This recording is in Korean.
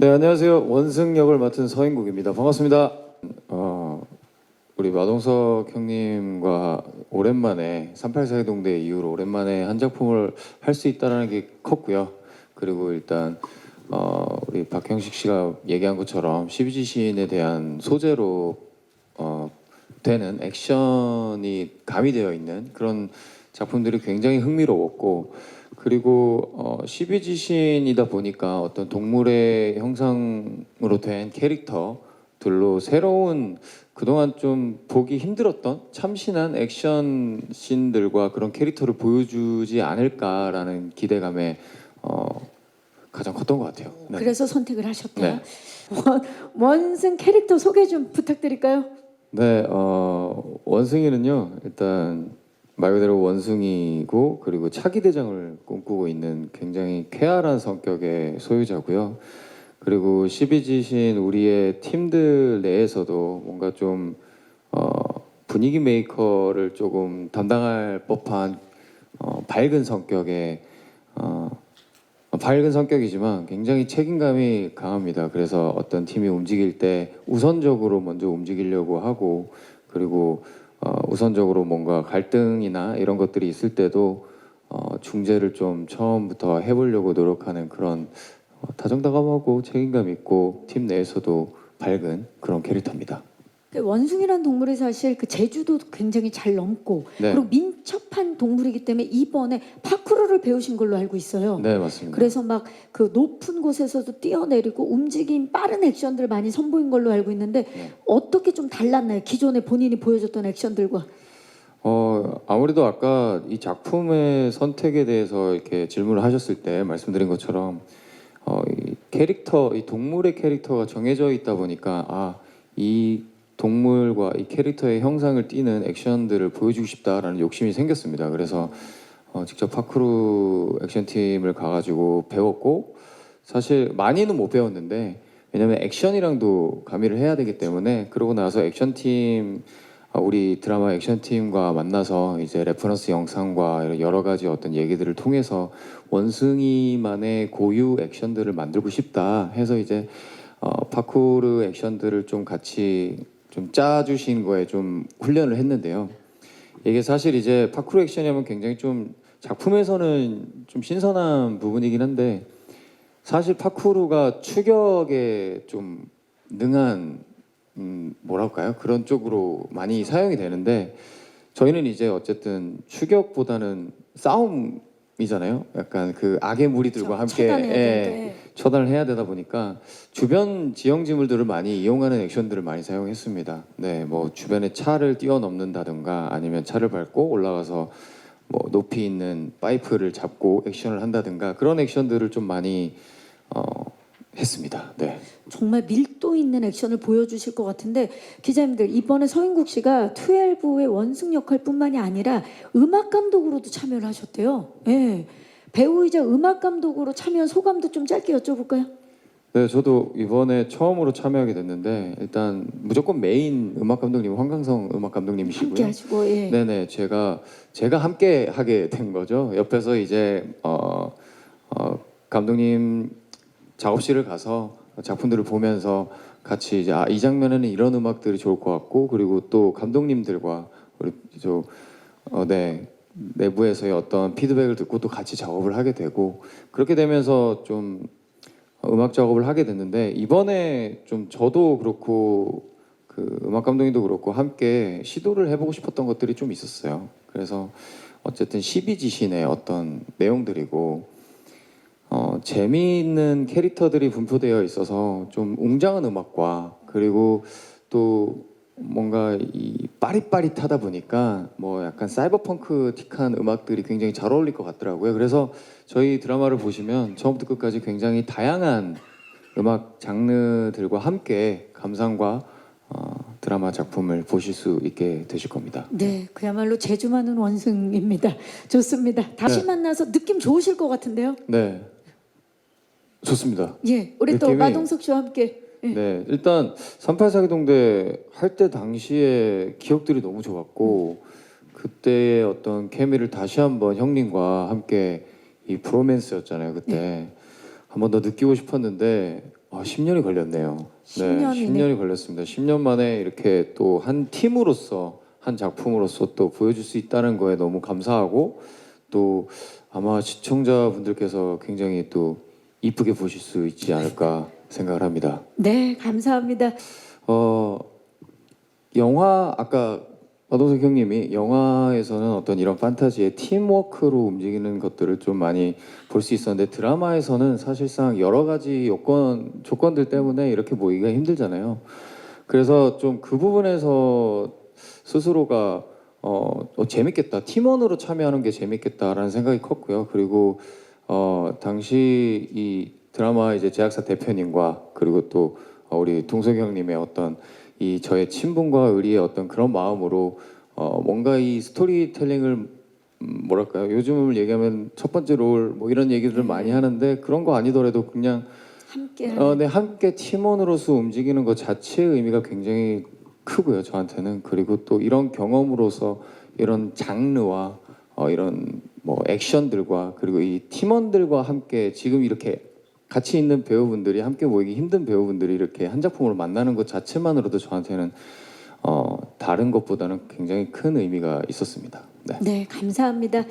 네 안녕하세요 원승 역을 맡은 서인국입니다 반갑습니다. 어, 우리 마동석 형님과 오랜만에 3842 동대 이후로 오랜만에 한 작품을 할 수 있다라는 게 컸고요. 그리고 일단 어, 우리 박형식 씨가 얘기한 것처럼 12지 시인에 대한 소재로 어, 되는 액션이 가미되어 있는 그런 작품들이 굉장히 흥미로웠고 그리고 어, 12지 시인이다 보니까 어떤 동물의 형상으로 된 캐릭터들로 새로운 그동안 좀 보기 힘들었던 참신한 액션 씬들과 그런 캐릭터를 보여주지 않을까라는 기대감에 어, 가장 컸던 것 같아요. 네. 그래서 선택을 하셨다. 네. 원, 원승 캐릭터 소개 좀 부탁드릴까요? 네, 어, 원숭이는요 일단 말 그대로 원숭이고 그리고 차기 대장을 꿈꾸고 있는 굉장히 쾌활한 성격의 소유자고요. 그리고 12지신 우리의 팀들 내에서도 뭔가 좀 어, 분위기 메이커를 조금 담당할 법한 어, 밝은 성격의 어, 어, 밝은 성격이지만 굉장히 책임감이 강합니다. 그래서 어떤 팀이 움직일 때 우선적으로 먼저 움직이려고 하고 그리고 어, 우선적으로 뭔가 갈등이나 이런 것들이 있을 때도 어, 중재를 좀 처음부터 해보려고 노력하는 그런 어, 다정다감하고 책임감 있고 팀 내에서도 밝은 그런 캐릭터입니다. 그 원숭이란 동물이 사실 그 제주도 굉장히 잘 넘고 네, 그리고 민첩한 동물이기 때문에 이번에 파쿠르를 배우신 걸로 알고 있어요. 네 맞습니다. 그래서 막 그 높은 곳에서도 뛰어내리고 움직임 빠른 액션들 많이 선보인 걸로 알고 있는데 네. 어떻게 좀 달랐나요? 기존에 본인이 보여줬던 액션들과 어 아무래도 아까 이 작품의 선택에 대해서 이렇게 질문을 하셨을 때 말씀드린 것처럼 어, 이 캐릭터 이 동물의 캐릭터가 정해져 있다 보니까 아이 동물과 이 캐릭터의 형상을 띠는 액션들을 보여주고 싶다라는 욕심이 생겼습니다. 그래서 어, 직접 파크루 액션 팀을 가가지고 배웠고 사실 많이는 못 배웠는데 왜냐면 액션이랑도 가미를 해야 되기 때문에 그러고 나서 액션 팀 어, 우리 드라마 액션 팀과 만나서 이제 레퍼런스 영상과 여러 가지 어떤 얘기들을 통해서 원숭이만의 고유 액션들을 만들고 싶다 해서 이제 어, 파쿠르 액션들을 좀 같이 좀 짜주신 거에 좀 훈련을 했는데요. 이게 사실 이제 파쿠르 액션이 하면 굉장히 좀 작품에서는 좀 신선한 부분이긴 한데 사실 파쿠르가 추격에 좀 능한 음, 뭐랄까요 그런 쪽으로 많이 사용이 되는데 저희는 이제 어쨌든 추격보다는 싸움 이잖아요. 약간 그 악의 무리들과 함께 처단해야 예, 되는데 처단을 해야 되다 보니까 주변 지형 지물들을 많이 이용하는 액션들을 많이 사용했습니다. 네, 뭐 주변에 차를 뛰어넘는다든가 아니면 차를 밟고 올라가서 뭐 높이 있는 파이프를 잡고 액션을 한다든가 그런 액션들을 좀 많이 어, 했습니다. 네. 정말 밀도 있는 액션을 보여주실 것 같은데 기자님들 이번에 서인국 씨가 12의 원승 역할뿐만이 아니라 음악 감독으로도 참여를 하셨대요. 예. 배우이자 음악 감독으로 참여한 소감도 좀 짧게 여쭤볼까요? 네, 저도 이번에 처음으로 참여하게 됐는데 일단 무조건 메인 음악 감독님 황강성 음악 감독님이시고요. 함께 하시고 예. 네 네 제가 제가 함께 하게 된 거죠. 옆에서 이제 어, 어, 감독님 작업실을 가서 작품들을 보면서 같이 이제 아, 이 장면에는 이런 음악들이 좋을 것 같고 그리고 또 감독님들과 우리 저 어, 네. 내부에서의 어떤 피드백을 듣고 또 같이 작업을 하게 되고 그렇게 되면서 좀 음악 작업을 하게 됐는데 이번에 좀 저도 그렇고 그 음악 감독님도 그렇고 함께 시도를 해보고 싶었던 것들이 좀 있었어요. 그래서 어쨌든 12지신의 어떤 내용들이고 어, 재미있는 캐릭터들이 분포되어 있어서 좀 웅장한 음악과 그리고 또 뭔가 이 빠릿빠릿하다 보니까 뭐 약간 사이버펑크틱한 음악들이 굉장히 잘 어울릴 것 같더라고요. 그래서 저희 드라마를 보시면 처음부터 끝까지 굉장히 다양한 음악 장르들과 함께 감상과 어, 드라마 작품을 보실 수 있게 되실 겁니다. 네, 그야말로 제주 많은 원승입니다. 좋습니다. 다시 네. 만나서 느낌 좋으실 것 같은데요. 네, 좋습니다. 예, 우리 또 느낌이- 마동석 씨와 함께 예. 네, 일단 3842 동대 할 때 당시에 기억들이 너무 좋았고 그때의 어떤 케미를 다시 한번 형님과 함께 이 브로맨스였잖아요. 그때 한번 더 느끼고 싶었는데 아, 10년이 걸렸네요. 10년이네. 네, 10년이 걸렸습니다. 10년 만에 이렇게 또 한 팀으로서 한 작품으로서 또 보여줄 수 있다는 거에 너무 감사하고 또 아마 시청자분들께서 굉장히 또 이쁘게 보실 수 있지 않을까 생각을 합니다. 네, 감사합니다. 어 영화 아까 마동석 형님이 영화에서는 어떤 이런 판타지의 팀워크로 움직이는 것들을 좀 많이 볼 수 있었는데 드라마에서는 사실상 여러 가지 요건 조건들 때문에 이렇게 모이기가 힘들잖아요. 그래서 좀 그 부분에서 스스로가 어, 어, 재밌겠다 팀원으로 참여하는 게 재밌겠다라는 생각이 컸고요. 그리고 어 당시 이 드라마 이제 제작사 대표님과 그리고 또 어, 우리 동석 형님의 어떤 이 저의 친분과 의리의 어떤 그런 마음으로 어 뭔가 이 스토리텔링을 음, 뭐랄까요? 요즘을 얘기하면 첫 번째 롤 뭐 이런 얘기들을 많이 하는데 그런 거 아니더라도 그냥 함께 어, 네, 함께 팀원으로서 움직이는 것 자체의 의미가 굉장히 크고요 저한테는. 그리고 또 이런 경험으로서 이런 장르와 어, 이런 뭐 액션들과 그리고 이 팀원들과 함께 지금 이렇게 같이 있는 배우분들이 함께 모이기 힘든 배우분들이 이렇게 한 작품으로 만나는 것 자체만으로도 저한테는 어, 다른 것보다는 굉장히 큰 의미가 있었습니다. 네. 네, 감사합니다.